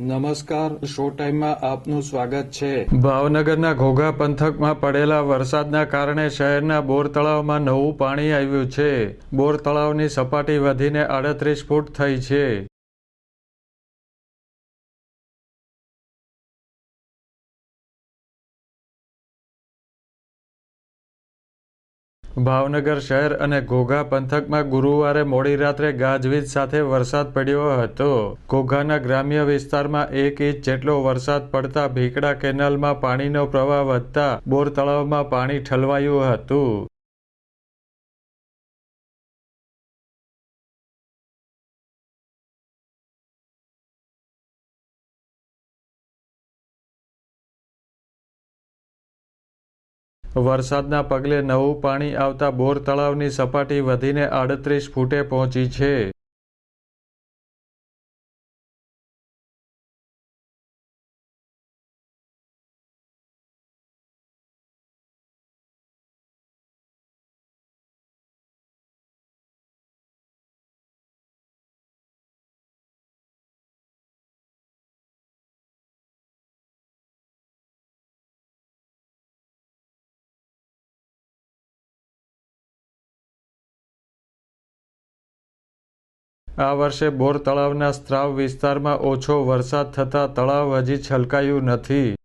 નમસ્કાર શો ટાઈમમાં આપનું સ્વાગત છે. ભાવનગરના ઘોઘા પંથકમાં પડેલા વરસાદના કારણે શહેરના બોર તળાવમાં નવું પાણી આવ્યું છે. બોર તળાવની સપાટી વધીને આડત્રીસ ફૂટ થઈ છે. ભાવનગર શહેર અને ઘોઘા પંથકમાં ગુરુવારે મોડી રાત્રે ગાજવીજ સાથે વરસાદ પડ્યો હતો. ઘોઘાના ગ્રામ્ય વિસ્તારમાં એક ઇંચ જેટલો વરસાદ પડતા ભીકડા કેનાલમાં પાણીનો પ્રવાહ વધતા બોર તળાવમાં પાણી ઠલવાયું હતું. વરસાદના પગલે નવું પાણી આવતા બોર તળાવની સપાટી વધીને આડત્રીસ ફૂટે પહોંચી છે. આ વર્ષે બોર તળાવના સ્ત્રાવ વિસ્તારમાં ઓછો વરસાદ થતાં તળાવ હજી છલકાયું નથી.